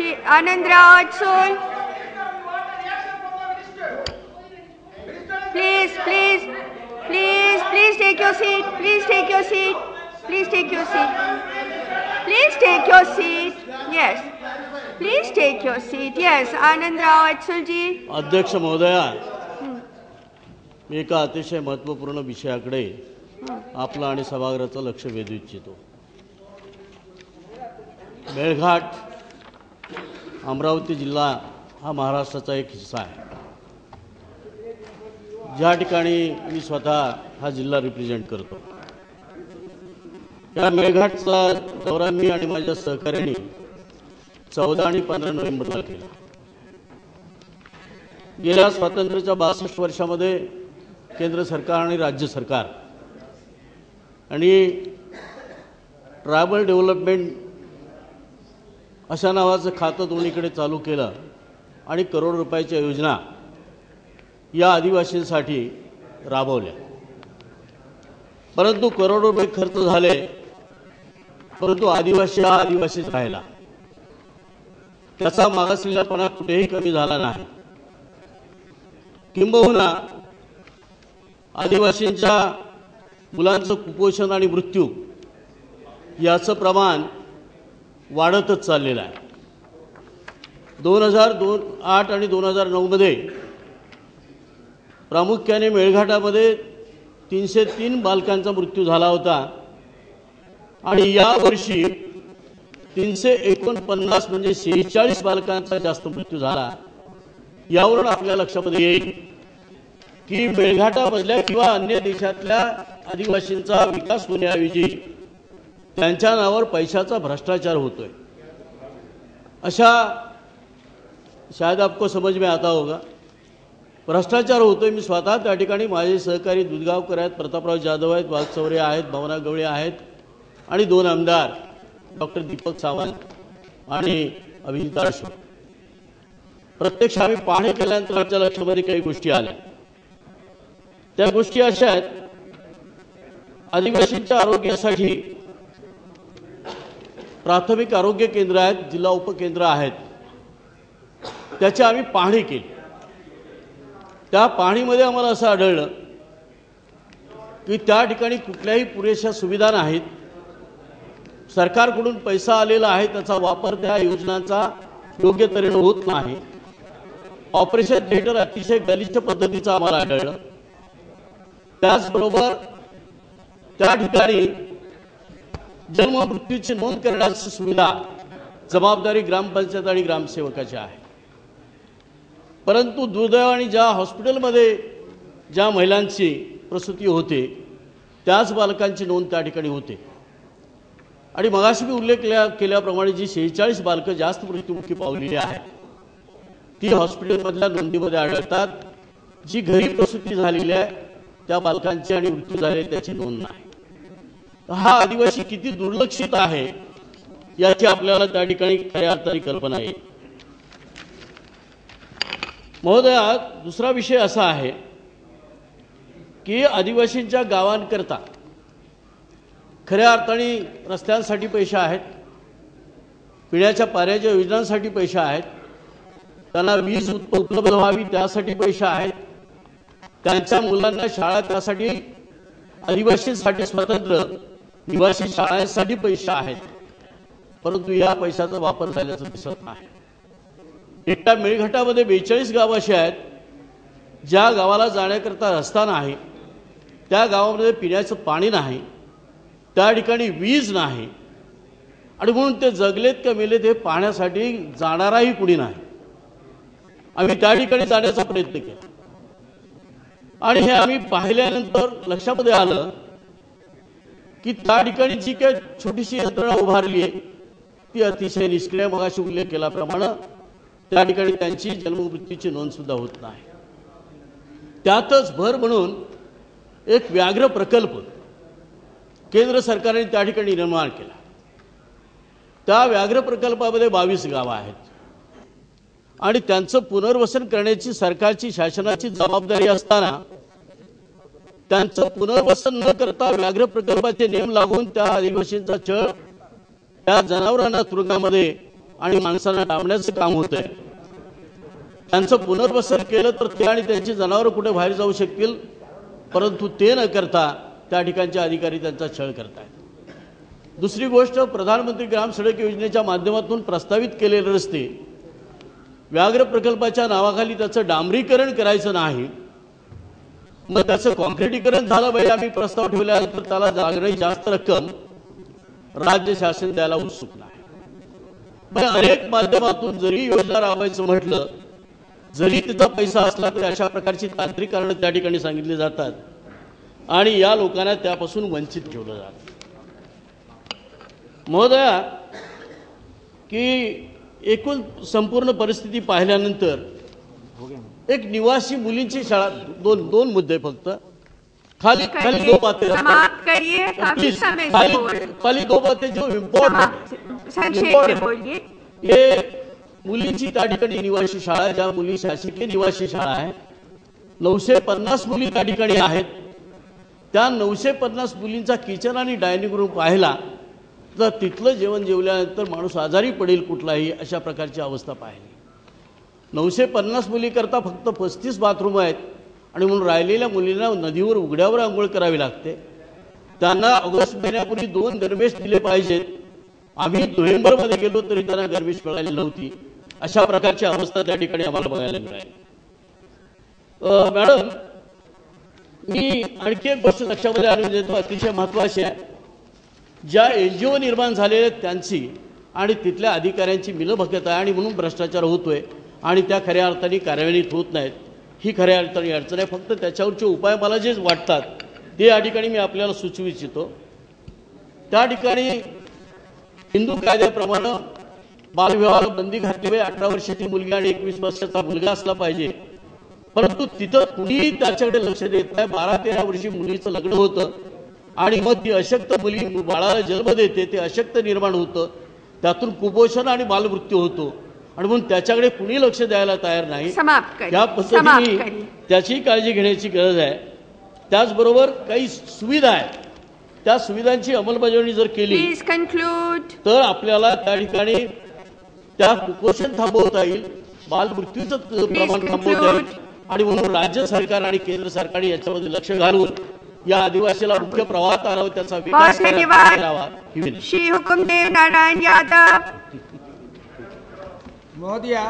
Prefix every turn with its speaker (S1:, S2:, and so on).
S1: Shi Anandrao Atsul. Please, please, please, please take your seat. Please take your seat. Please take your seat. Please take your seat. Yes. Please take your seat. Yes, Anandrao Atsulji.
S2: अध्यक्ष महोदया मी एका अतिशय महत्त्वपूर्ण विषयाकडे आपलं आणि सभागृहाचं लक्ष वेधू इच्छितो मेळघाट अमरावती जिल्हा हा महाराष्ट्राचा एक हिस्सा आहे. ज्या ठिकाणी मी स्वतः हा जिल्हा रिप्रेझेंट करतो. या मेळघाटचा दौरा मी आणि माझ्या सहकार्याने चौदा आणि पंधरा नोव्हेंबरला केला. गेल्या स्वातंत्र्याच्या बासष्ट वर्षामध्ये केंद्र सरकार आणि राज्य सरकार आणि ट्रायबल डेव्हलपमेंट अशा नावाचं खातं दोन्हीकडे चालू केलं आणि करोड रुपयाच्या योजना या आदिवासींसाठी राबवल्या. परंतु करोड रुपये खर्च झाले परंतु आदिवासी हा आदिवासीच राहिला. त्याचा मागासलेलापणा कुठेही कमी झाला नाही. किंबहुना आदिवासींच्या मुलांचं कुपोषण आणि मृत्यू याचं प्रमाण वाढतच चाललेला आहे. दोन हजार दोन आठ आणि दोन हजार नऊमध्ये प्रामुख्याने मेळघाटामध्ये तीनशे तीन बालकांचा मृत्यू झाला होता. आणि यावर्षी तीनशे एकोणपन्नास म्हणजे शेहेचाळीस बालकांचा जास्त मृत्यू झाला. यावरून आपल्या लक्षामध्ये येईल की मेळघाटामधल्या किंवा अन्य देशातल्या आदिवासींचा विकास होण्याऐवजी त्यांच्या नावावर पैशाचा भ्रष्टाचार होतोय. अशा शायद आपको समज में आता होगा. भ्रष्टाचार होतोय मी स्वतः त्या ठिकाणी माझे सहकारी दुधगावकर आहेत प्रतापराव जाधव आहेत वाघचौरे आहेत भावना गवळे आहेत आणि दोन आमदार डॉक्टर दीपक सावंत आणि अभिजिता अशोक प्रत्यक्ष आम्ही पाहणी केल्यानंतर आमच्या लक्षामध्ये काही गोष्टी आल्या. त्या गोष्टी अशा आहेत आदिवासींच्या आरोग्यासाठी प्राथमिक आरोग्य केंद्र आहेत जिल्हा उपकेंद्र आहेत. त्याची आम्ही पाहणी केली. त्या पाहणीमध्ये आम्हाला असं आढळलं की त्या ठिकाणी कुठल्याही पुरेशा सुविधा नाहीत. सरकारकडून पैसा आलेला आहे त्याचा वापर त्या योजनांचा योग्य तऱ्हेनं होत नाही. ऑपरेशन थिएटर अतिशय गलिच्छ पद्धतीचं आम्हाला आढळलं. त्याचबरोबर त्या ठिकाणी जन्म मृत्यूची नोंद करण्याची सुविधा जबाबदारी ग्रामपंचायत आणि ग्रामसेवकाची आहे. परंतु दुर्दैवाने ज्या हॉस्पिटलमध्ये ज्या महिलांची प्रसूती होते त्याच बालकांची नोंद त्या ठिकाणी होते. आणि मगाशी मी उल्लेख केल्याप्रमाणे जी शेहेचाळीस बालकं जास्त मृत्युमुखी पावलेली आहेत ती हॉस्पिटलमधल्या नोंदीमध्ये आढळतात. जी घरी प्रसूती झालेली आहे त्या बालकांची आणि मृत्यू झाले त्याची नोंद नाही. हा आदिवासी किती दुर्लक्षित आहे याची आपल्याला त्या ठिकाणी खऱ्या अर्थाने कल्पना आहे. महोदया दुसरा विषय असा आहे की आदिवासींच्या गावांकरता खऱ्या अर्थाने रस्त्यांसाठी पैसे आहेत पिण्याच्या पाण्याच्या योजनांसाठी पैसे आहेत त्यांना वीज उपलब्ध व्हावी त्यासाठी पैसे आहेत त्यांच्या मुलांना शाळा त्यासाठी आदिवासींसाठी स्वतंत्र निवासी शाळांसाठी पैसे आहेत. परंतु या पैशाचा वापर झाल्याचं दिसत नाही. एकट्या मेळघाटामध्ये बेचाळीस गाव अशी आहेत. ज्या गावाला जाण्याकरता रस्ता नाही त्या गावामध्ये पिण्याचं पाणी नाही त्या ठिकाणी वीज नाही. आणि म्हणून ते जगलेत का मेलेत हे पाहण्यासाठी जाणाराही कुणी नाही. आम्ही त्या ठिकाणी जाण्याचा प्रयत्न केला. आणि हे आम्ही पाहिल्यानंतर लक्षामध्ये आलं की त्या ठिकाणी जी काही छोटीशी यंत्रणा उभारली आहे ती अतिशय निष्क्रिय मगाशी उल्लेख केल्याप्रमाणे त्या ठिकाणी त्यांची जन्ममृत्यूची नोंद सुद्धा होत नाही. त्यातच भर म्हणून एक व्याघ्र प्रकल्प केंद्र सरकारने त्या ठिकाणी निर्माण केला. त्या व्याघ्र प्रकल्पामध्ये बावीस गावं आहेत. आणि त्यांचं पुनर्वसन करण्याची सरकारची शासनाची जबाबदारी असताना त्यांचं पुनर्वसन न करता व्याघ्र प्रकल्पाचे नियम लागून त्या आदिवासींचा छळ त्या जनावरांना तुरुंगामध्ये आणि माणसांना डांबण्याचं काम होत आहे. त्यांचं पुनर्वसन केलं तर ते आणि त्यांची जनावरं कुठे बाहेर जाऊ शकतील परंतु ते न करता त्या ठिकाणचे अधिकारी त्यांचा छळ करतायत. दुसरी गोष्ट प्रधानमंत्री ग्राम सडक योजनेच्या माध्यमातून प्रस्तावित केलेले रस्ते व्याघ्र प्रकल्पाच्या नावाखाली त्याचं डांबरीकरण करायचं नाही मग त्याचं कॉन्क्रिटीकरण झालं पाहिजे आम्ही प्रस्ताव ठेवल्यानंतर त्याला लागणारी जास्त रक्कम राज्य शासन द्यायला उत्सुक नाही. अनेक माध्यमातून जरी योजना राबवायचं म्हटलं जरी तिचा पैसा असला तरी अशा प्रकारची तांत्रिकरणं त्या ठिकाणी सांगितली जातात आणि या लोकांना त्यापासून वंचित ठेवलं जात. महोदया की एकूण संपूर्ण परिस्थिती पाहिल्यानंतर एक निवासी मुलींची शाळा दोन दोन मुद्दे फक्त. खाली खाली दो बातें खाली
S1: हैं।
S2: दो बातें जो इम्पोर्टंट हे मुलींची त्या ठिकाणी निवासी शाळा ज्या मुली शासकीय निवासी शाळा आहे. नऊशे पन्नास मुली त्या ठिकाणी आहेत. त्या नऊशे पन्नास मुलींचा किचन आणि डायनिंग रूम पाहिला तर तिथलं जेवण जेवल्यानंतर माणूस आजारी पडेल कुठलाही अशा प्रकारची अवस्था पाहिली. नऊशे पन्नास मुलीकरता फक्त पस्तीस बाथरूम आहेत. आणि म्हणून राहिलेल्या मुलींना नदीवर उघड्यावर आंघोळ करावी लागते. त्यांना ऑगस्ट महिन्यापूर्वी दोन गणवेश दिले पाहिजेत. आम्ही नोव्हेंबरमध्ये गेलो तरी त्यांना गर्वेश मिळाली नव्हती. अशा प्रकारची अवस्था त्या ठिकाणी आम्हाला बघायला मिळाली. मॅडम मी आणखी एक गोष्ट लक्षामध्ये आणून देतो. अतिशय महत्वाची आहे. ज्या एन जी ओ निर्माण झालेल्या आहेत त्यांची आणि तिथल्या अधिकाऱ्यांची मिलभगत आहे आणि म्हणून भ्रष्टाचार होतोय. आणि त्या खऱ्या अर्थाने कार्यान्वित होत नाहीत. ही खऱ्या अर्थाने अडचण आहे. फक्त त्याच्यावरचे उपाय मला जे वाटतात ते या ठिकाणी मी आपल्याला सुचवू इच्छितो. त्या ठिकाणी हिंदू कायद्याप्रमाणे बालविवाह बंदी घातली पाहिजे अठरा वर्षाची मुलगी आणि एकवीस वर्षाचा मुलगा असला पाहिजे. परंतु तिथं कुणीही त्याच्याकडे लक्ष देत नाही. बारा तेरा वर्षी मुलीचं लग्न होतं आणि मग ती अशक्त मुली बाळाला जन्म देते ते अशक्त निर्माण होतं. त्यातून कुपोषण आणि बालमृत्यू होतो. आणि म्हणून त्याच्याकडे कुणी लक्ष द्यायला तयार नाही
S1: समाप्त
S2: पद्धतीने त्याची काळजी घेण्याची गरज आहे. त्याचबरोबर काही सुविधा आहेत. त्या सुविधांची अंमलबजावणी जर केली तर आपल्याला त्या ठिकाणी त्या कुपोषण थांबवता येईल बालमृत्यूचं प्रमाण थांबवता येईल. आणि म्हणून राज्य सरकार आणि केंद्र सरकार याच्यामध्ये लक्ष घालून या आदिवासीला मुख्य प्रवाहात आणावं त्याचा विकास करावा ही
S1: नारायण यादव.
S3: महोदया